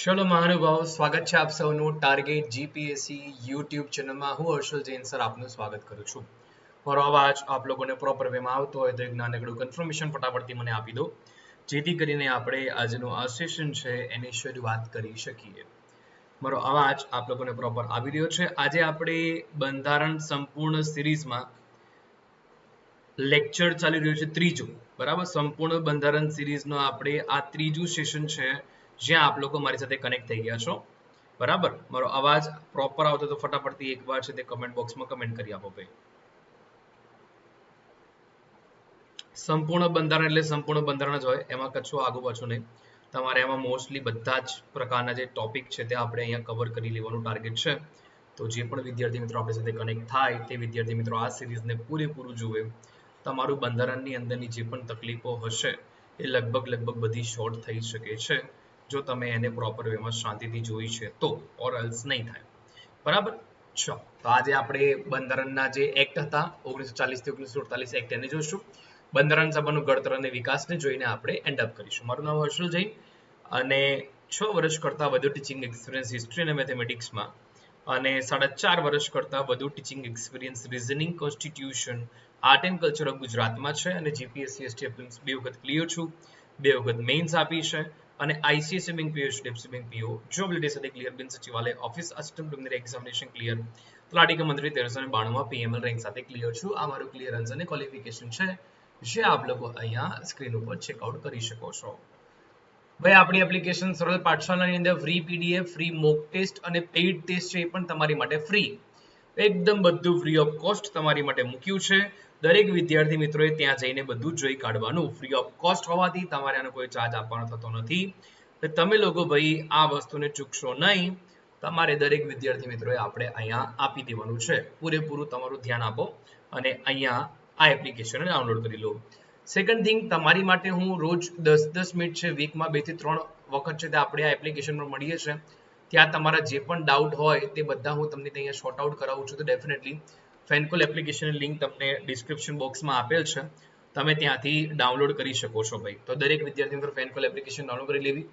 ચલો મહાનુભાવ, સ્વાગત છે આપ સૌનું ટાર્ગેટ જીપીએસસી યુટ્યુબ ચેનલમાં હું હર્ષલ જૈન સર આપનું સ્વાગત કરું છું. મારો અવાજ આપ લોકોને પ્રોપર વેમાં આવતો હોય તો એક નાનકડું કન્ફર્મેશન ફટાફટથી મને આપી દો, જેથી કરીને આપણે આજનું આ સેશન છે એની શરૂઆત કરી શકીએ. મારો અવાજ આપ લોકોને પ્રોપર આવી રહ્યો છે. આજે આપણે બંધારણ સંપૂર્ણ સિરીઝમાં લેક્ચર ચાલી રહ્યું છે ત્રીજું. બરાબર? સંપૂર્ણ બંધારણ સિરીઝનો આપણે આ ત્રીજું સેશન છે જ્યાં આપ લોકો મારી સાથે કનેક્ટ થઈ ગયા છો. બરાબર? મારો અવાજ પ્રોપર આવતો તો ફટાફટથી એકવાર છે તે કમેન્ટ બોક્સમાં કમેન્ટ કરી આપો ભાઈ. સંપૂર્ણ બંધારણ એટલે સંપૂર્ણ બંધારણ જ હોય. એમાં કચ્છું આગુ પાછું નહીં. તમારે એમાં મોસ્ટલી બધા જ પ્રકારના જે ટોપિક છે તે આપણે અહીંયા કવર કરી લેવાનું ટાર્ગેટ છે. તો જે પણ વિદ્યાર્થી મિત્રો આપણી સાથે કનેક્ટ થાય તે વિદ્યાર્થી મિત્રો આ સિરીઝને પૂરેપૂરું જુએ. તમારું બંધારણની અંદરની જે પણ તકલીફો હશે એ લગભગ લગભગ બધી શોર્ટ થઈ શકે છે. જો તમે એને પ્રોપર વેમાં શાંતિથી જોઈ છે, તો ઓર એલ્સ નહીં થાય. બરાબર? ચલો તો આજે આપણે બંધારણના જે એક્ટ હતા ઓગણીસો ચાલીસથી ઓગણીસો અડતાલીસ એક્ટ એને જોઈશું. બંધારણ સભાનું ઘડતર અને વિકાસને જોઈને આપણે એન્ડ અપ કરીશું. મારું નામ હર્ષલ જૈન અને છ વર્ષ કરતાં વધુ ટીચિંગ એક્સપિરિયન્સ હિસ્ટ્રી અને મેથેમેટિક્સમાં અને સાડા ચાર વર્ષ કરતાં વધુ teaching experience reasoning constitution art and culture of ગુજરાતમાં છે અને જીપીએસસી એસટી બે વખત ક્લિયર છું. બે વખત મેઇન્સ આપી છે. અને ICSC bank PO HDFC bank PO જોબિલિટી સાથે ક્લિયર બિન સચિવાલય office assistant preliminary examination clear તલાટી મંત્રી તેરસો અને બાણુંમાં પીએમએલ રેન્ક સાથે ક્લિયર છું આ મારું ક્લિયરન્સ અને ક્વોલિફિકેશન છે જે આપ લોકો અહીંયા સ્ક્રીન ઉપર ચેકઆઉટ કરી શકો છો ભાઈ આપણી એપ્લિકેશન સરળ પાઠશાળાની અંદર free PDF free mock test અને પેઇડ ટેસ્ટ છે એ પણ તમારી માટે ફ્રી એકદમ બધું ફ્રી ઓફ કોસ્ટ તમારી માટે મૂક્યું છે. દરેક વિદ્યાર્થી મિત્રોએ ત્યાં જઈને બધું જોઈ કાઢવાનું ફ્રી ઓફ કોસ્ટ હોવાથી તમારે આનો કોઈ ચાર્જ આપવાનો થતો નથી. તમે લોકો ભાઈ આ વસ્તુને ચૂકશો નહીં. તમારે દરેક વિદ્યાર્થી મિત્રોએ આપણે અહીંયા આપી દેવાનું છે. પૂરેપૂરું તમારું ધ્યાન આપો અને અહીંયા આ એપ્લિકેશન ડાઉનલોડ કરી લો. સેકન્ડ થિંગ તમારી માટે હું રોજ દસ દસ મિનિટ છે વીકમાં બેથી ત્રણ વખત છે તે આપણે આ એપ્લિકેશનમાં મળીએ છીએ. ત્યાં તમારા જે પણ ડાઉટ હોય તે બધા હું તમને અહીંયા શોર્ટ આઉટ કરાવું છું. તો ડેફિનેટલી ફેનકોલ એપ્લિકેશનની લિંક તમને ડિસ્ક્રિપ્શન બોક્સમાં આપેલ છે. તમે ત્યાંથી ડાઉનલોડ કરી શકો છો ભાઈ. તો દરેક વિદ્યાર્થી પર ફેનકોલ એપ્લિકેશન ડાઉનલોડ કરી લેવી.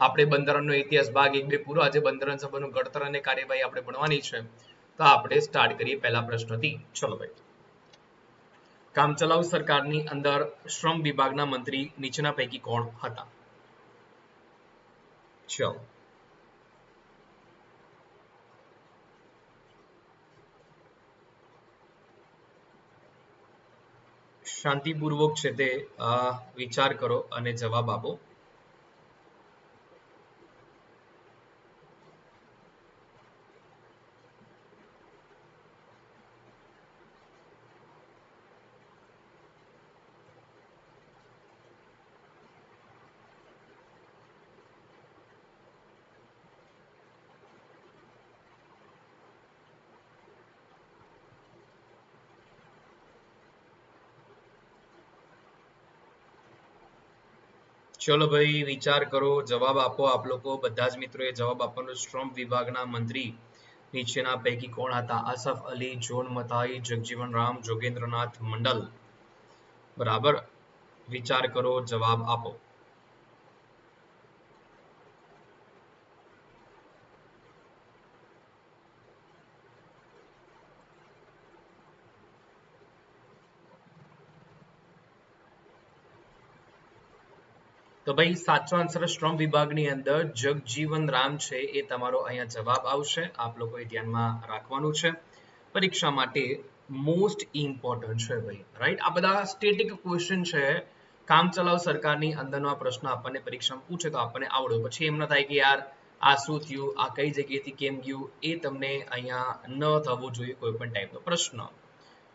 આપણે બંધારણનો ઇતિહાસ ભાગ એક બે પૂરો. આજે બંધારણ સભાનું ઘડતર અને કાર્યવાહી આપણે ભણવાની છે. તો આપણે સ્ટાર્ટ કરીએ પહેલા પ્રશ્નથી. ચલો ભાઈ. કામચલાઉ સરકારની અંદર શ્રમ વિભાગના મંત્રી નીચેના પૈકી કોણ હતા? ચલો. શાંતિપૂર્વક છે તે વિચાર કરો અને જવાબ આપો. ચલો ભાઈ, વિચાર કરો, જવાબ આપો આપ લોકો. બધા જ મિત્રોએ જવાબ આપવાનો શ્રમ વિભાગના મંત્રી નીચેના પૈકી કોણ હતા? આસફ અલી, જોન મતાઈ, જગજીવન રામ, જોગેન્દ્રનાથ મંડલ. બરાબર? વિચાર કરો, જવાબ આપો. તો ભાઈ, સાચો આન્સર શ્રમ વિભાગની અંદર જગજીવન રામ છે એ તમારો અહીંયા જવાબ આવશે. આપ લોકોએ ધ્યાનમાં રાખવાનું છે. પરીક્ષા માટે મોસ્ટ ઇમ્પોર્ટન્ટ છે ભાઈ રાઈટ આ બધા સ્ટેટિક ક્વેશ્ચન છે. કામ ચલાવ સરકારની અંદરનો આ પ્રશ્ન આપણને પરીક્ષામાં પૂછે તો આપણને આવડે. પછી એમ ન થાય કે યાર, આ શું થયું, આ કઈ જગ્યાએથી કેમ ગયું, એ તમને અહીંયા ન થવું જોઈએ કોઈ પણ ટાઈપનો પ્રશ્ન.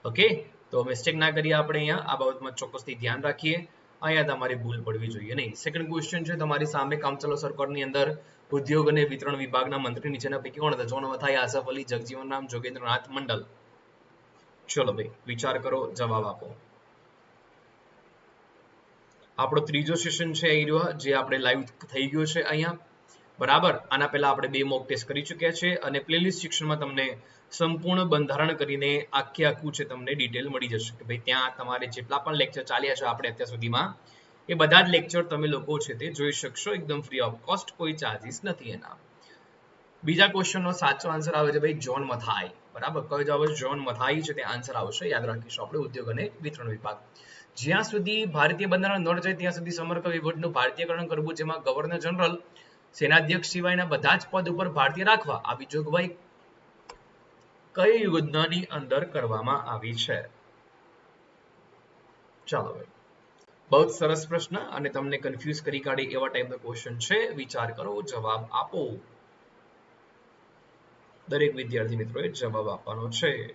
ઓકે તો મિસ્ટેક ના કરીએ આપણે અહીંયા. આ બાબતમાં ચોક્કસથી ધ્યાન રાખીએ. અહીંયા તમારે ભૂલ પડવી જોઈએ. નહીં સેકન્ડ ક્વેશ્ચન છે, તમારી સામે કામચલાઉ સરકારની અંદર ઉદ્યોગ અને વિતરણ વિભાગના મંત્રી નીચેના પૈકી કોણ હતા? જોન વથાઈ, આસફ અલી, જગજીવન રામ, જોગેન્દ્રનાથ મંડલ. ચલો ભાઈ, વિચાર કરો, જવાબ આપો. આપણો ત્રીજો સેશન છે એ રહ્યો, જે આપણે લાઈવ થઈ ગયો છે અહીંયા. બરાબર? આના પહેલા આપણે બે મોક ટેસ્ટ કરી ચૂક્યા છે અને પ્લેલિસ્ટ શિક્ષણમાં તમને સંપૂર્ણ બંધારણ કરીને આખે આખું છે તમને ડિટેલ મળી જશે કે ભાઈ ત્યાં તમારે જેટલા પણ લેક્ચર ચાલ્યા છે આપણે અત્યાર સુધીમાં, એ બધા જ લેક્ચર તમે લોકો છે તે જોઈ શકશો એકદમ ફ્રી ઓફ કોસ્ટ કોઈ ચાર્જીસ નથી એના. બીજા ક્વેશ્ચનનો સાચો આન્સર આવે છે ભાઈ જોન મથાઈ બરાબર? કયો જવાબ છે જોન મથાઈ છે તે આન્સર આવશે. યાદ રાખીશું આપણે ઉદ્યોગ અને વિતરણ વિભાગ. જ્યાં સુધી ભારતીય બંધારણ ન રચાય, ત્યાં સુધી સમગ્ર વહીવટનું ભારતીયકરણ કરવું, જેમાં ગવર્નર જનરલ સેનાધ્યક્ષ સિવાયના બધા જ પદ ઉપર ભારતીય રાખવા આવી જોગવાઈ કઈ યોજનાની અંદર કરવામાં આવી છે? ચાલો ભાઈ બહુ સરસ પ્રશ્ન અને તમને કન્ફ્યુઝ કરી કાઢે એવા ટાઈપનો ક્વેશ્ચન છે. વિચાર કરો, જવાબ આપો. દરેક વિદ્યાર્થી મિત્રોએ જવાબ આપવાનો છે.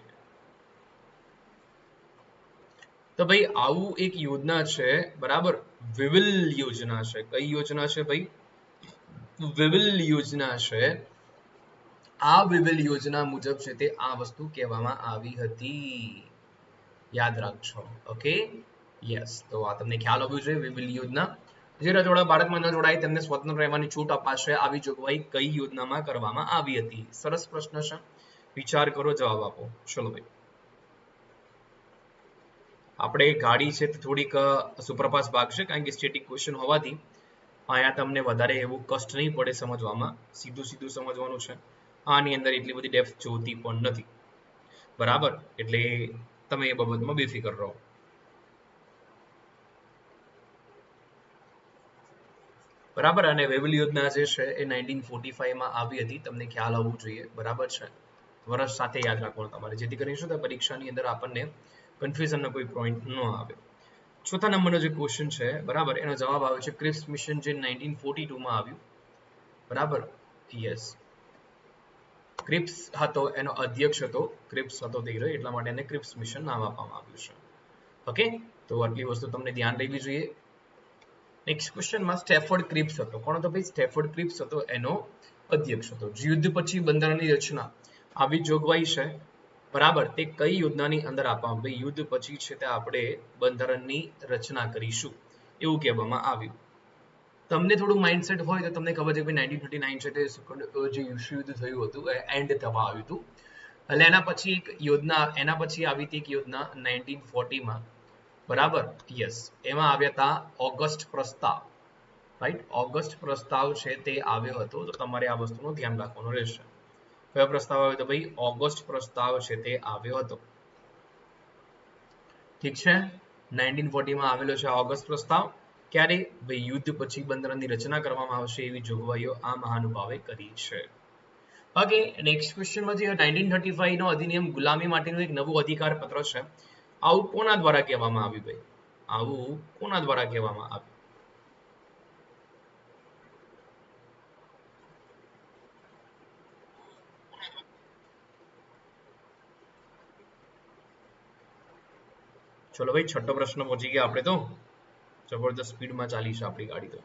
તો ભાઈ, આવું એક યોજના છે, બરાબર? વિવિલ યોજના છે. કઈ યોજના છે ભાઈ? વિવિલ યોજના છે. આ વિવિલ યોજના મુજબ છે તે આ વસ્તુ કહેવામાં આવી હતી. યાદ રાખજો, ઓકે? યસ, તો આ તમને ખ્યાલ આવ્યો છે વિવિલ યોજના. જે રજોડા ભારતમાં ન જોડાય તેમને સ્વતંત્ર રહેવાની છૂટ અપાશે આવી જોગવાઈ કઈ યોજનામાં કરવામાં આવી હતી? સરસ પ્રશ્ન છે. વિચાર કરો, જવાબ આપો. ચલો ભાઈ. આપણે ગાડી છે તે થોડીક સુપ્રપાસ ભાગ છે કારણ કે સ્ટેટિક ક્વેશ્ચન હોવાથી અહીંયા તમને વધારે એવું કષ્ટ નહીં પડે સમજવામાં. સીધું સીધું સમજવાનું છે. આની અંદર એટલી બધી ડેપ્થ જોતી પણ નથી. બરાબર? એટલે તમે એ બાબતમાં બેફિકર રહો. બરાબર? અને વેવલ યોજના જે છે એ નાઇન્ટીન ફોર્ટી ફાઈવમાં આવી હતી. તમને ખ્યાલ આવવું જોઈએ. બરાબર છે? વર્ષ સાથે યાદ રાખવાનું તમારે. જેથી કરીને શું થાય? પરીક્ષાની અંદર આપણને કન્ફ્યુઝનનો કોઈ પોઈન્ટ ન આવે. ચોથા નંબરનો જે ક્વેશ્ચન છે, બરાબર? એનો જવાબ આવે છે ક્રિપ્સ મિશન જે નાઇન્ટીન ફોર્ટી આવ્યું. બરાબર? યસ ક્રિપ્સ હતો, એનો અધ્યક્ષ હતો. ક્રિપ્સ હતો ધીરે એટલા માટે એને ક્રિપ્સ મિશન નામ આપવામાં આવ્યું છે. ઓકે તો આટલી વસ્તુ તમને ધ્યાન રહેવી જોઈએ. નેક્સ્ટ ક્વેશ્ચનમાં સ્ટેફર્ડ ક્રિપ્સ હતો. કોણ હતો ભાઈ? સ્ટેફર્ડ ક્રિપ્સ હતો, એનો અધ્યક્ષ હતો. યુદ્ધ પછી બંધારણની રચના. આવી જોગવાઈ છે. બરાબર, તે કઈ યોજનાની અંદર આપવામાં ભાઈ યુદ્ધ પછી છે તે આપણે બંધારણની રચના કરીશું. એવું કહેવામાં આવ્યું. તમને થોડું માઇન્ડસેટ હોય તો તમને ખબર છે કે નાઇન્ટીન થર્ટી નાઇન છે તે જે વિશ્વયુદ્ધ થયું હતું એન્ડ થવા આવ્યું હતું. એટલે એના પછી એક યોજના, એના પછી આવી હતી એક યોજના નાઇન્ટીન ફોર્ટીમાં બરાબર? યસ એમાં આવ્યા હતા ઓગસ્ટ પ્રસ્તાવ. રાઈટ ઓગસ્ટ પ્રસ્તાવ છે તે આવ્યો હતો, તો તમારે આ વસ્તુનું ધ્યાન રાખવાનું રહેશે. કયો પ્રસ્તાવ આવ્યો તો ભાઈ, ઓગસ્ટ પ્રસ્તાવ છે તે આવ્યો હતો. ઠીક છે? નાઇન્ટીન ફોર્ટીમાં આવેલો છે ઓગસ્ટ પ્રસ્તાવ. ક્યારે? ભાઈ, યુદ્ધ પછી બંધારણની રચના કરવામાં આવશે એવી જોગવાઈઓ આ મહાનુભાવે કરી છે. ઓકે નેક્સ્ટ ક્વેશ્ચનમાં જે નાઇન્ટીન થર્ટી અધિનિયમ ગુલામી માટેનું એક નવું અધિકાર પત્ર છે. આવું કોના દ્વારા કહેવામાં આવ્યું, ભાઈ? આવું કોના દ્વારા કહેવામાં આવ્યું? ચલો ભાઈ, છઠ્ઠો પ્રશ્ન પહોંચી ગયા આપણે તો. જબરદસ્ત સ્પીડમાં ચાલી આપણી ગાડી તો.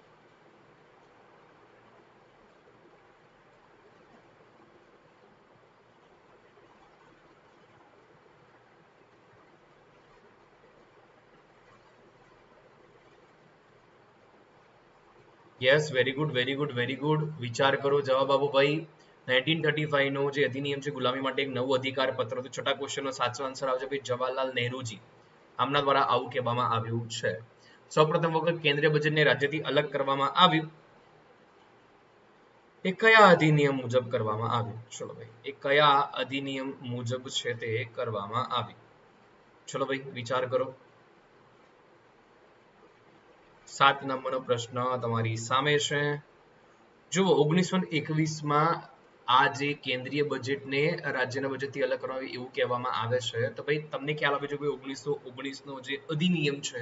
Yes very good very good very good વિચાર કરો, જવાબ આપો ભાઈ. નાઇન્ટીન થર્ટી ફાઈવ નો જે અધિનિયમ છે ગુલામી માટે એક નવું અધિકાર પત્ર. તો છઠ્ઠા ક્વેશ્ચનનો સાચો આન્સર આવશે ભાઈ, જવાહરલાલ નહેરુજી. આમના દ્વારા આવું કહેવામાં આવ્યું છે. સૌપ્રથમ વખત કેન્દ્રીય બજેટને રાજ્યથી અલગ કરવામાં આવ્યું. એ કયા અધિનિયમ મુજબ કરવામાં આવ્યું? ચલો ભાઈ, એ કયા અધિનિયમ મુજબ છે તે કરવામાં આવ્યું? ચલો ભાઈ, વિચાર કરો. સાત નંબરનો પ્રશ્ન તમારી સામે છે. જુઓ, ઓગણીસો એકવીસમાં આ જે કેન્દ્રીય બજેટને રાજ્યના બજેટથી અલગ કરવા એવું કહેવામાં આવે છે. તો ભાઈ, તમને ખ્યાલ આવે છે કે ઓગણીસો ઓગણીસનો જે અધિનિયમ છે,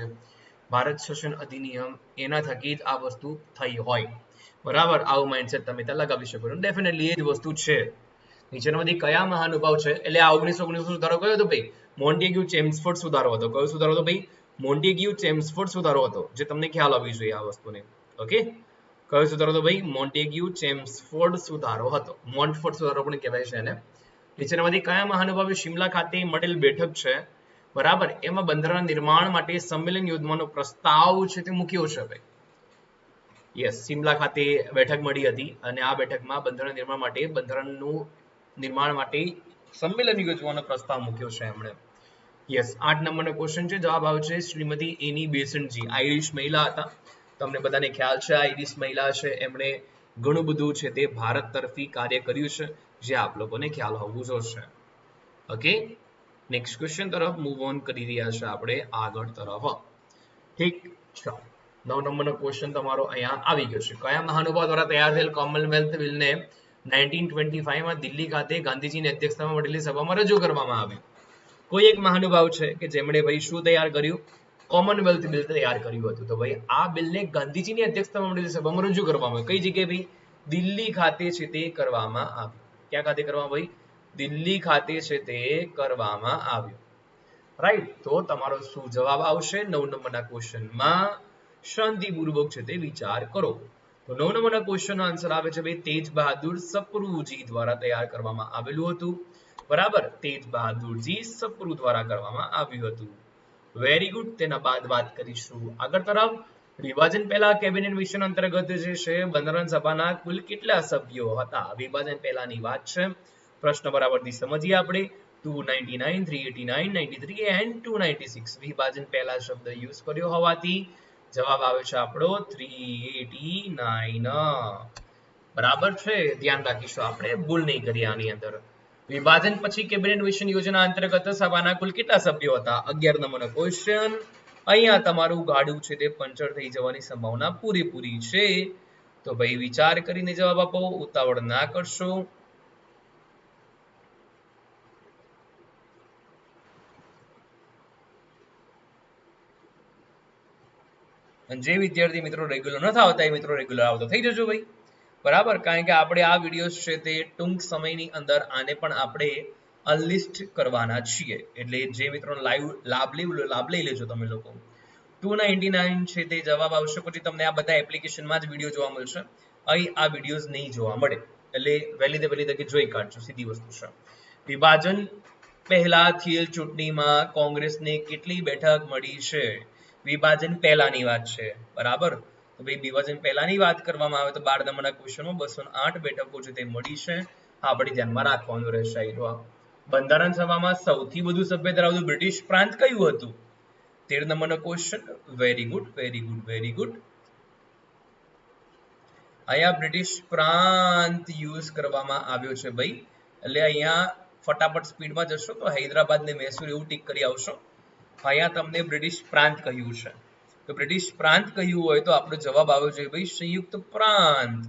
ભારત શાસન અધિનિયમ, એના થકી જ આ વસ્તુ થઈ હોય. બરાબર? આવું માઇન્ડસેટ તમે ત્યાં લગાવી શકો ડેફિનેટલી એ જ વસ્તુ છે. નીચેનામાંથી કયા મહાનુભાવ છે? એટલે આ ઓગણીસો ઓગણીસો સુધારો કયો હતો ભાઈ? મોન્ટેગ્યુ ચેમ્સફોર્ડ સુધારો હતો. કયો સુધારો હતો ભાઈ? મોન્ટેગ્યુ ચેમ્સફોર્ડ સુધારો હતો, જે તમને ખ્યાલ આવવી જોઈએ આ વસ્તુને. ઓકે કયો સુધારો હતો ભાઈ મોન્ટેગ્યુ ચેમ્સફોર્ડ સુધારો હતો. મોન્ટફોર્ડ સુધારો પણ કહેવાય છે એને. નીચેનામાંથી કયા મહાનુભાવે શિમલા ખાતે મળેલ બેઠક છે? બરાબર, એમાં બંદરના નિર્માણ માટે સંમેલન યોજવાનો પ્રસ્તાવ છે તે મૂક્યો છે ભાઈ. યસ શિમલા ખાતે બેઠક મળી હતી અને આ બેઠકમાં બંધારણ નિર્માણ માટે, બંધારણનું નિર્માણ માટે સંમેલન યોજવાનો પ્રસ્તાવ મૂક્યો છે એમણે. યસ આઠ નંબરનો ક્વેશ્ચન છે. જવાબ આવશે શ્રીમતી એની બેસનજી આઈરિશ મહિલા હતા. તમને બધાને ખ્યાલ છે આઈરિશ મહિલા છે, એમણે ઘણું બધું છે તે ભારત તરફી કાર્ય કર્યું છે, જે આપ લોકોને ખ્યાલ હોવું જોશે. ઓકે નેક્સ્ટ ક્વેશ્ચન તરફ મૂવ ઓન કરી રહ્યા છે આપણે આગળ તરફ. ઠીક છે. નવ નંબરનો ક્વેશ્ચન તમારો અહીંયા આવી ગયો છે. કયા મહાનુભાવ દ્વારા તૈયાર થયેલ કોમનવેલ્થ બિલને નાઇન્ટીન ટ્વેન્ટી ફાઈવમાં દિલ્હી ખાતે ગાંધીજીની અધ્યક્ષતામાં મળેલી સભામાં રજૂ કરવામાં આવ્યું? કોઈ એક મહાનુભાવ છે કે જેમણે ભાઈ શું તૈયાર કર્યું? કોમનવેલ્થ બિલ તૈયાર કર્યું હતું. તો ભાઈ, આ બિલને ગાંધીજીની અધ્યક્ષતામાં મળેલી સભામાં રજૂ કરવામાં કઈ જગ્યાએ ભાઈ? દિલ્હી ખાતે છે તે કરવામાં આવ્યું. ક્યાં ખાતે કરવામાં ભાઈ? દિલ્હી ખાતે છે તે કરવામાં આવ્યું. રાઈટ તો તમારો શું જવાબ આવશે? નવ નંબરના ક્વેશ્ચનમાં શાંતિપૂર્વક છે તે વિચાર કરો. તો નવ નંબરના ક્વેશ્ચનનો આન્સર આવે છે ભાઈ, તેજ બહાદુર સપ્રુજી દ્વારા તૈયાર કરવામાં આવેલું હતું. બરાબર? તેજ બહાદુરજી સપ્રુ દ્વારા કરવામાં આવ્યું હતું. વેરી ગુડ તેના બાદ વાત કરીશું આગળ તરફ વિભાજન પહેલા કેબિનેટ મિશન અંતર્ગત જે છે, બંધારણ સભાના કુલ કેટલા સભ્યો હતા? વિભાજન પહેલાની વાત છે. પ્રશ્ન બરાબરથી સમજીએ આપણે. 299 389 93 એન્ડ 296 વિભાજન પહેલા શબ્દ યુઝ કર્યો હોવાથી જવાબ આવે છે આપણો 389 બરાબર છે? ધ્યાન રાખીશું આપણે. ભૂલ નહીં કરીએ આની અંદર. વિભાજન પછી કેબિનેટ મિશન યોજના અંતર્ગત સભાના કુલ કેટલા સભ્યો હતા? અગિયાર નંબરનો ક્વેશ્ચન અહીંયા તમારું ગાડું છે તે પંચર થઈ જવાની સંભાવના પૂરેપૂરી છે. તો ભાઈ વિચાર કરીને જવાબ આપો, ઉતાવળ ના કરશો. જે વિદ્યાર્થી મિત્રો રેગ્યુલર નથી આવતા, એ મિત્રો રેગ્યુલર આવતો. થઈ જજો ભાઈ. બરાબર? કારણ કે આપણે આ વીડિયો છે તે ટૂંક સમયની અંદર આને પણ આપણે અનલિસ્ટ કરવાના છીએ. એટલે જે મિત્રો લાઈવ, લાભ લઈ લાભ લઈ લેજો તમે લોકો. ટુ છે તે જવાબ આવશે. પછી તમને આ બધા એપ્લિકેશનમાં જ વીડિયો જોવા મળશે. અહીં આ વિડીયોઝ નહીં જોવા મળે. એટલે વહેલી તે વહેલી તકે જોઈ કાઢજો, સીધી વસ્તુ છે. વિભાજન પહેલા થયેલ ચૂંટણીમાં કોંગ્રેસને કેટલી બેઠક મળી છે? વિભાજન પહેલાની વાત છે. બરાબર? તો ભાઈ વિભાજન પહેલાની વાત કરવામાં આવે તો બાર નંબરના ક્વેશ્ચનમાં બસો આઠ બેઠકો છે તે મળી છે. આપણે ધ્યાનમાં રાખવાનું રહેશે બંધારણ સભામાં સૌથી વધુ સભ્ય ધરાવતું બ્રિટિશ પ્રાંત કયું હતું? તેર નંબરનો question very good very good very good અહીંયા બ્રિટિશ પ્રાંત યુઝ કરવામાં આવ્યો છે ભાઈ. એટલે અહીંયા ફટાફટ સ્પીડમાં જશો તો હૈદરાબાદ ને મૈસૂર એવું ટીક કરી આવશો. અહીંયા તમને બ્રિટિશ પ્રાંત કહ્યું છે. તો બ્રિટિશ પ્રાંત કહ્યું હોય તો આપણો જવાબ આવ્યો જોઈએ, ભાઈ, સંયુક્ત પ્રાંત.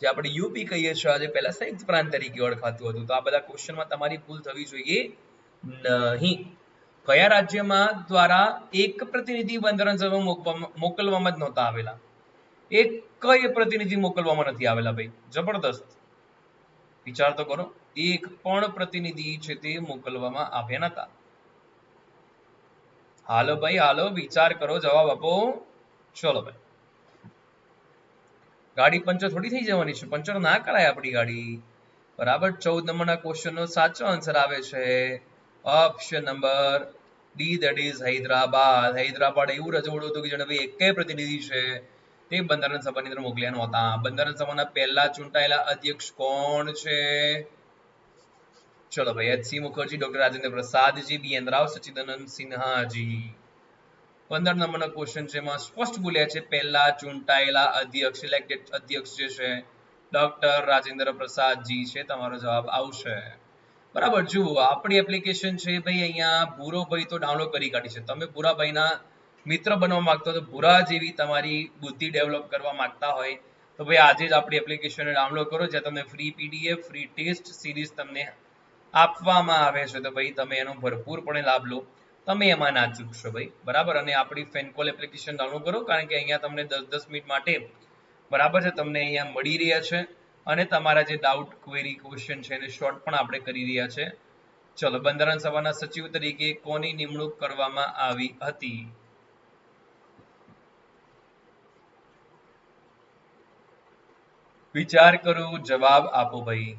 જે આપણે યુપી કહીએ છીએ, આજે પહેલા સંયુક્ત પ્રાંત તરીકે ઓળખાતું હતું. તો આ બધા ક્વેશ્ચનમાં તમારી ભૂલ થવી જોઈએ નહીં. કયા રાજ્યમાં દ્વારા એક પ્રતિનિધિ બંધારણ સભા મોકલવામાં જ નહોતા આવેલા? એક કઈ પ્રતિનિધિ મોકલવામાં નથી આવેલા, ભાઈ? જબરદસ્ત. વિચાર તો કરો, એક પણ પ્રતિનિધિ છે તે મોકલવામાં આવ્યા નતા. હાલો ભાઈ, હાલો, વિચાર કરો, જવાબ આપો. ચલો ભાઈ. ગાડી પંચર થોડી થઈ જવાની છે. પંચર ના કરાય આપણી ગાડી. બરાબર? ચૌદ નંબરના ક્વેશ્ચન નો સાચો આન્સર આવે છે. Option number D that is Hyderabad. Hyderabad એવું રજવાડું હતું કે જેને ભાઈ એકે પ્રતિનિધિ છે, તે બંધારણ સભાની અંદર મોકલ્યા નહોતા. બંધારણ સભાના પહેલા ચૂંટાયેલા અધ્યક્ષ કોણ છે? ચલો ભાઈ H Mukherjee, doctor Rajendra Prasadji, B Rao, Sachchidananda Sinhaji. પંદર નંબરનો ક્વેશ્ચન છે, એમાં સ્પષ્ટ બોલ્યા છે, પહેલા ચૂંટાયેલા અધ્યક્ષ ઇલેક્ટેડ અધ્યક્ષ જે છે, ડોક્ટર રાજેન્દ્ર પ્રસાદજી છે, તમારો જવાબ આવશે. બરાબર, જુઓ, આપણી એપ્લિકેશન છે, ભાઈ, અહીંયા ભૂરોભાઈ તો ડાઉનલોડ કરી કાઢી છે. તમે ભૂરાભાઈના મિત્ર બનવા માંગતો તો ભૂરા જેવી તમારી બુદ્ધિ ડેવલપ કરવા માંગતા હોય તો ભાઈ, આજે જ આપણી એપ્લિકેશન ડાઉનલોડ કરો, જ્યાં તમને free PDF free test series તમને આપવામાં આવે છે તો ભાઈ તમે એનો ભરપૂરપણે લાભ લો. તમે એમાં ના ચૂકશો ભાઈ. બરાબર? અને આપણી ફેનકોલ એપ્લિકેશન ડાઉનલોડ કરો, કારણ કે અહીંયા તમને દસ દસ મિનિટ માટે બરાબર છે, તમને અહીંયા મળી રહ્યા છે. અને તમારા જે ડાઉટ ક્વેરી ક્વેશ્ચન છે એને શોર્ટ પણ આપણે કરી રહ્યા છે. ચલો, બંધારણ સભાના સચિવ તરીકે કોની નિમણૂક કરવામાં આવી હતી? વિચાર કરો, જવાબ આપો ભાઈ.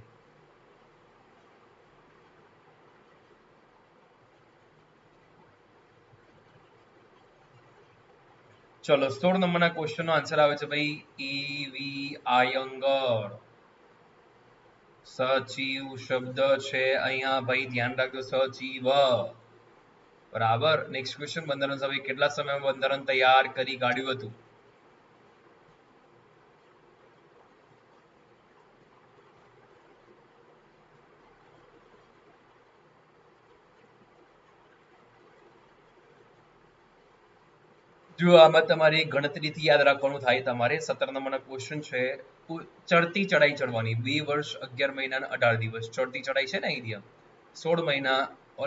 ચલો, સોળ નંબરના ક્વેશ્ચનનો આન્સર આવે છે ભાઈ. ઈવી આયંગર સચિવ શબ્દ છે, અહીંયા ભાઈ ધ્યાન રાખજો સચિવ બરાબર? નેક્સ્ટ ક્વેશ્ચન બંધારણ સભા કેટલા સમયમાં બંધારણ તૈયાર કરી કાઢ્યું હતું? જો આમાં તમારે ગણતરીથી યાદ રાખવાનું થાય, તમારે સત્તર નંબરના ક્વેશ્ચન છે ચડતી ચડાઈ ચડવાની. બે વર્ષ, અગિયાર મહિના અઢાર દિવસ. ચડતી ચડાઈ છે ને અહીંયા સોળ મહિના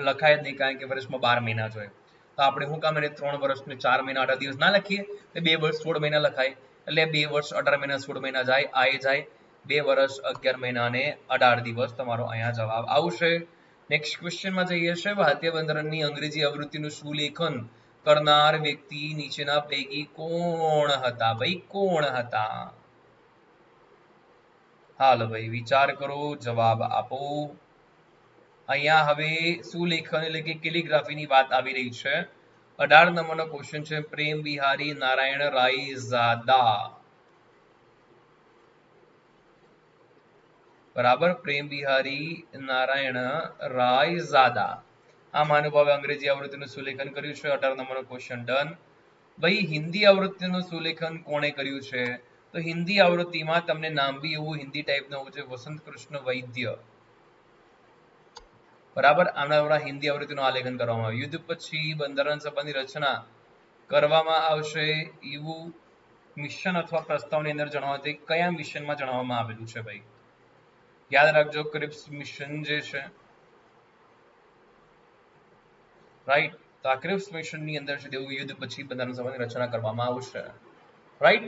લખાય જ નહીં કારણ કે વર્ષમાં બાર મહિના જોઈએ તો આપણે શું કામ એને ત્રણ વર્ષ ને ચાર મહિના, અઢાર દિવસ ના લખીએ? તો બે વર્ષ, સોળ મહિના લખાય. એટલે બે વર્ષ, અઢાર મહિના, સોળ મહિના જાય, આ જાય. બે વર્ષ, અગિયાર મહિના અને અઢાર દિવસ તમારો અહીંયા જવાબ આવશે. નેક્સ્ટ ક્વેશ્ચનમાં જઈએ છે ભારતીય બંધારણની અંગ્રેજી આવૃત્તિનું સુલેખન. કરનાર વ્યક્તિ નીચેના પૈકી કોણ હતા? ભાઈ, કોણ હતા? હાલ ભાઈ, વિચાર કરો, જવાબ આપો. અહીંયા હવે સુલેખન એટલે કે કેલિગ્રાફીની વાત આવી રહી છે. અઢાર નંબરનો ક્વેશ્ચન છે, પ્રેમ બિહારી નારાયણ રાય ઝાદા બરાબર, પ્રેમ બિહારી નારાયણ રાય ઝાદા આ મહાનુભાવે અંગ્રેજી આવૃત્તિનું સુલેખન કર્યું છે. અઢાર નંબરનો ક્વેશ્ચન ડન ભાઈ, હિન્દી આવૃત્તિનું સુલેખન કોણે કર્યું છે? તો હિન્દી આવૃત્તિમાં તમને નામ બી એવું હિન્દી ટાઈપનું હોવું છે વસંત કૃષ્ણ વૈદ્ય. બરાબર? આના દ્વારા હિન્દી આવૃત્તિનું આલેખન કરવામાં આવ્યું. યુદ્ધ પછી બંધારણ સભાની રચના કરવામાં આવશે એવું મિશન અથવા પ્રસ્તાવની અંદર જણાવવા કયા મિશનમાં જણાવવામાં આવેલું છે ભાઈ? યાદ રાખજો ક્રિપ્સ મિશન જે છે રાઈટ તો આ ક્રિપ્સ મિશનની અંદર છે તેવું યુદ્ધ પછી બંધારણ સભાની રચના કરવામાં આવશે. રાઈટ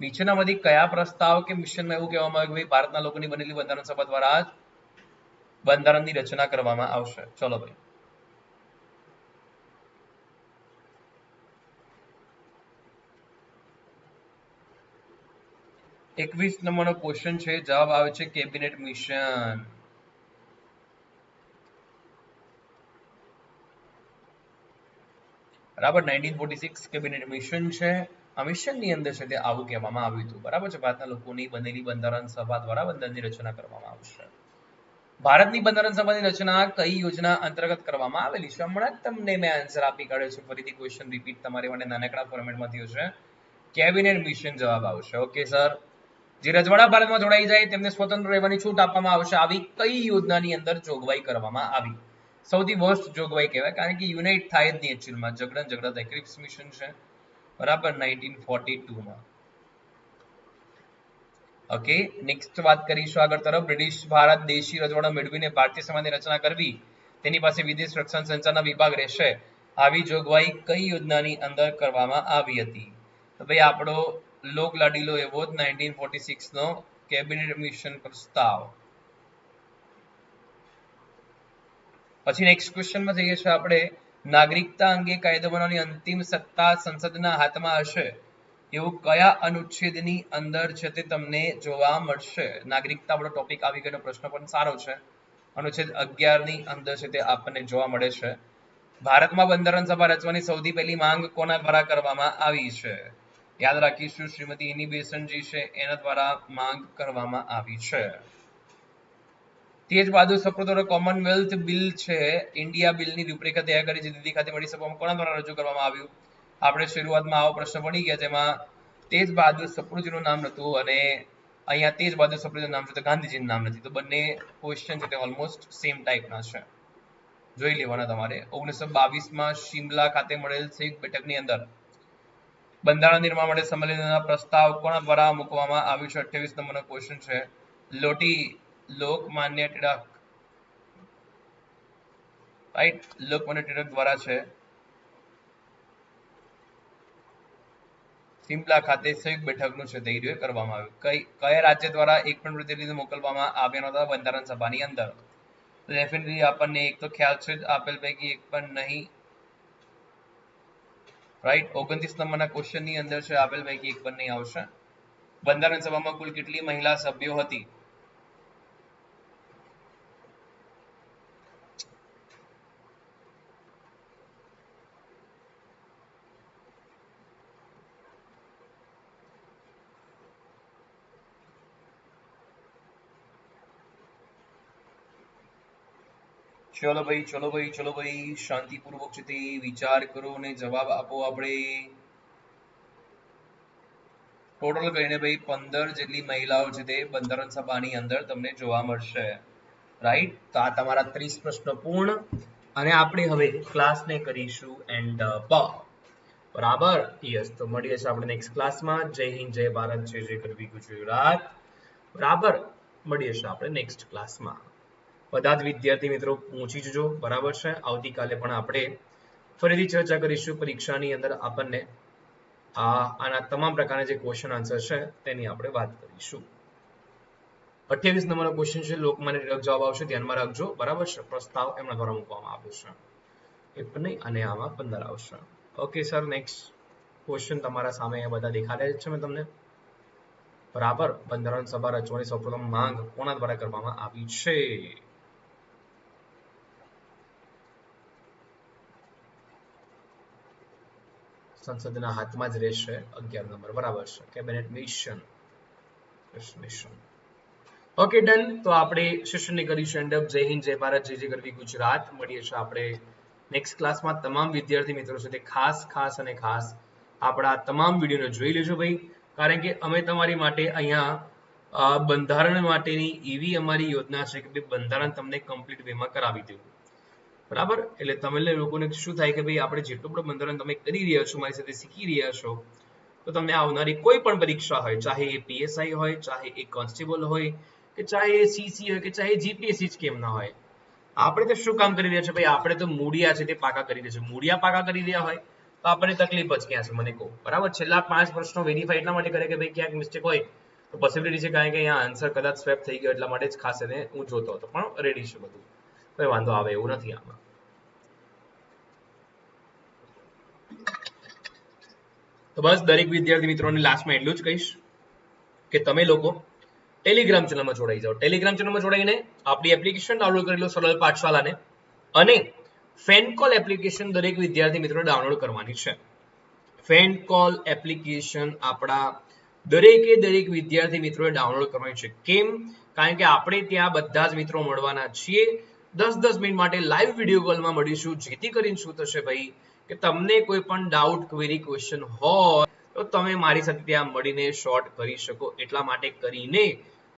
નીચેનામાંથી કયા પ્રસ્તાવ કે મિશનમાં એવું કહેવામાં આવ્યું કે ભારતના લોકોની બનેલી બંધારણ સભા દ્વારા જ બંધારણની રચના કરવામાં આવશે. ચલો ભાઈ. એકવીસ નંબરનો ક્વેશ્ચન છે, જવાબ આવે છે, કેબિનેટ મિશન. બરાબર? Nineteen forty six cabinet mission છે. આ મિશનની અંદર છે તે આવું કહેવામાં આવ્યું હતું. બરાબર છે? ભારતના લોકોની બનેલી બંધારણ સભા દ્વારા બંધારણની રચના કરવામાં આવશે. ભારતની બંધારણ સભાની રચના કઈ યોજના અંતર્ગત કરવામાં આવેલી છે? હમણાં તમને મેં આન્સર આપી કાઢ્યો છે. ફરીથી ક્વેશ્ચન રિપીટ તમારી માટે નાનકડા ફોર્મેટમાં થયો છે. કેબિનેટ મિશન જવાબ આવશે. ઓકે સર જે રજવાડા ભારતમાં જોડાઈ જાય તેમને સ્વતંત્ર રહેવાની છૂટ આપવામાં આવશે. આવી કઈ યોજનાની અંદર જોગવાઈ કરવામાં આવી? સૌથી વર્સ્ટ જોગવાઈ કહેવાય, કારણ કે યુનાઇટ થાય જ નહીં એકચ્યુઅલમાં ઝઘડા ઝઘડા થાય. ક્રિપ્સ મિશન છે, બરાબર? નાઇન્ટીન ફોર્ટી ટુમાં ઓકે નેક્સ્ટ વાત કરીશું આગળ તરફ. બ્રિટિશ ભારત, દેશી રજવાડો મેળવીને ભારતીય સમાજની રચના કરવી. તેની પાસે વિદેશ રક્ષણ સંચારના વિભાગ રહેશે. આવી જોગવાઈ કઈ યોજનાની અંદર કરવામાં આવી હતી? તો ભાઈ, આપણો લોક લાડીલો એવો જ નાઇન્ટીન ફોર્ટી સિક્સ નો કેબિનેટ મિશન પ્રસ્તાવ. પછી નેક્સ્ટ ક્વેશ્ચનમાં જઈએ છીએ આપણે. નાગરિકતા અંગે કાયદો બનાવવાની અંતિમ સત્તા સંસદના હાથમાં હશે? એવું કયા અનુચ્છેદની અંદર છે તે તમને જોવા મળશે? નાગરિકતા આપણો ટોપિક આવી ગયો પ્રશ્ન પણ સારો છે. અનુચ્છેદ અગિયારની અંદર છે તે આપણને જોવા મળે છે. ભારતમાં બંધારણ સભા રચવાની સૌથી પહેલી માંગ કોના દ્વારા કરવામાં આવી છે? યાદ રાખીશું, શ્રીમતી ઇની બેસનજી છે, એના દ્વારા માંગ કરવામાં આવી છે. તેજ બાદ સપ્રદોર કોમનવેલ્થ બિલ છે ઇન્ડિયા બિલની રૂપરેખા તૈયાર કરી છે દિલ્હી ખાતે મળી સભામાં કોના દ્વારા રજૂ કરવામાં આવ્યું? આપણે શરૂઆતમાં આવો પ્રશ્ન ભણી ગયા, જેમાં તેજ બહાદુર સપ્રુજીનું નામ નહોતું અને અહીંયા તેજ બહાદુર સપ્રુજીનું નામ છે, તો ગાંધીજીનું નામ નથી, તો બંને ક્વેશ્ચન છે તે ઓલમોસ્ટ સેમ ટાઈપના છે. જોઈ લેવાના તમારે. ઓગણીસો બાવીસમાં શિમલા ખાતે મળેલ સંયુક્ત બેઠકની અંદર. બંધારણ નિર્માણ માટે સંમેલનના પ્રસ્તાવ કોના દ્વારા મૂકવામાં આવ્યું છે? અઠ્યાવીસ નંબરનો ક્વેશ્ચન છે. લોટી લોકમાન્ય ટિળક. રાઈટ લોકમાન્ય ટિળક દ્વારા છે. સિમલા ખાતે સંયુક્ત બેઠકનું છે તે કરવામાં આવ્યું. કયા રાજ્ય દ્વારા એક પણ પ્રતિનિધિ મોકલવામાં આવ્યા નહોતા બંધારણ સભાની અંદર? ડેફિનેટલી આપણને એક તો ખ્યાલ છે આપેલ પૈકી એક પણ નહીં. રાઈટ, ઓગણત્રીસ નંબરના ક્વેશ્ચનની અંદર છે આપેલ પૈકી એક પણ નહીં આવશે. બંધારણ સભામાં કુલ કેટલી મહિલા સભ્યો હતી? ચલો ભાઈ ચલો ભાઈ ચલો ભાઈ. શાંતિપૂર્વક છે વિચાર કરો અને જવાબ આપો આપણે. ટોટલ કરીને ભાઈ પંદર જેટલી મહિલાઓ છે તે બંધારણ સભાની અંદર તમને જોવા મળશે. રાઈટ તો આ તમારા ત્રીસ પ્રશ્નો પૂર્ણ. અને આપણે હવે ક્લાસને કરીશું એન્ડ બરાબર? યસ તો મળીએ છીએ આપણે નેક્સ્ટ ક્લાસમાં જય હિન્દ, જય ભારત, જય જય કરવી ગુજરાત. બરાબર? મળીએ છીએ આપણે નેક્સ્ટ ક્લાસમાં બધા જ વિદ્યાર્થી મિત્રો પહોંચી જજો. બરાબર છે? આવતીકાલે પણ આપણે ફરીથી ચર્ચા કરીશું પરીક્ષાની અંદર આપણને. આ, આના તમામ પ્રકારના જે ક્વેશ્ચન આન્સર છે, તેની આપણે વાત કરીશું. અઠ્યાવીસ નંબરનો ક્વેશ્ચન છે, લોકમાન્ય તિલક જવાબ આવશે. ધ્યાનમાં રાખજો. બરાબર છે? પ્રસ્તાવ એમના દ્વારા મૂકવામાં આવ્યો છે. એ પણ નહીં, અને આમાં પંદર આવશે. ઓકે સર નેક્સ્ટ ક્વેશ્ચન તમારા સામે બધા દેખાડે છે મેં તમને. બરાબર? બંધારણ સભા રચવાની સૌપ્રથમ માંગ કોના દ્વારા કરવામાં આવી છે? સંસદના હાથમાં જ રહેશે અગિયાર નંબર. બરાબર છે. Cabinet mission. Mission okay done તો આપણે સેશનને કરીશું એન્ડ જય હિન્દ, જય ભારત, જય જય ગરવી ગુજરાત. મળીએ છીએ આપણે નેક્સ્ટ ક્લાસમાં તમામ વિદ્યાર્થી મિત્રો સાથે ખાસ ખાસ અને ખાસ આપણા તમામ વિડીયોને જોઈ લેજો ભાઈ. કારણ કે અમે તમારી માટે અહીંયા બંધારણ માટેની એવી અમારી યોજના છે કે બંધારણ તમને કમ્પ્લીટ વેમાં કરાવી દેવું. બરાબર? એટલે તમને લોકોને શું થાય કે ભાઈ આપણે જેટલું પણ બંધારણ તમે કરી રહ્યા છો, મારી સાથે શીખી રહ્યા છો, તો તમને આવનારી કોઈ પણ પરીક્ષા હોય, ચાહે એ પીએસઆઈ હોય, ચાહે એ કોન્સ્ટેબલ હોય, કે ચાહે એ સીસી હોય, કે ચાહે જીપીએસસી જ કેમ ના હોય. આપણે તો શું કામ કરી રહ્યા છે? ભાઈ આપણે તો મૂડિયા છે તે પાકા કરી રહ્યા છે. મૂડિયા પાકા કરી રહ્યા હોય, તો આપણને તકલીફ જ ક્યાં છે મને કહો. બરાબર? છેલ્લા પાંચ પ્રશ્નો વેરીફાઈ એટલા માટે કરે કે ભાઈ ક્યાંક મિસ્ટેક હોય, તો પોસિબિલિટી છે કારણ કે અહીંયા આન્સર કદાચ સ્વેપ થઈ ગયો એટલા માટે જ ખાસ એને હું જોતો હતો. પણ રેડી છે બધું. કોઈ વાંધો આવે એવું નથી આમાં તો બસ, દરેક વિદ્યાર્થી લાસ્ટમાં એટલું જ કહીશ કે તમે લોકો ટેલિગ્રામ ચેનલમાં જોડાઈ જાઓ. ટેલિગ્રામ ચેનલમાં જોડાઈને આપણી એપ્લિકેશન ડાઉનલોડ કરી લો સરળ પાઠશાલાને અને ફેનકોલ એપ્લિકેશન દરેક વિદ્યાર્થી મિત્રો ડાઉનલોડ કરવાની છે. ફેનકોલ એપ્લિકેશન આપણા દરેકે દરેક વિદ્યાર્થી મિત્રોએ ડાઉનલોડ કરવાની છે. કેમ? કારણ કે આપણે ત્યાં બધા જ મિત્રો મળવાના છીએ. દસ દસ મિનિટ માટે લાઈવ વીડિયો કોલમાં મળીશું. જેથી કરીને શું થશે ભાઈ? કે તમને કોઈ પણ ડાઉટ ક્વેરી ક્વેશ્ચન હોય, તો તમે મારી સાથે ત્યાં મળીને શોર્ટ કરી શકો. એટલા માટે કરીને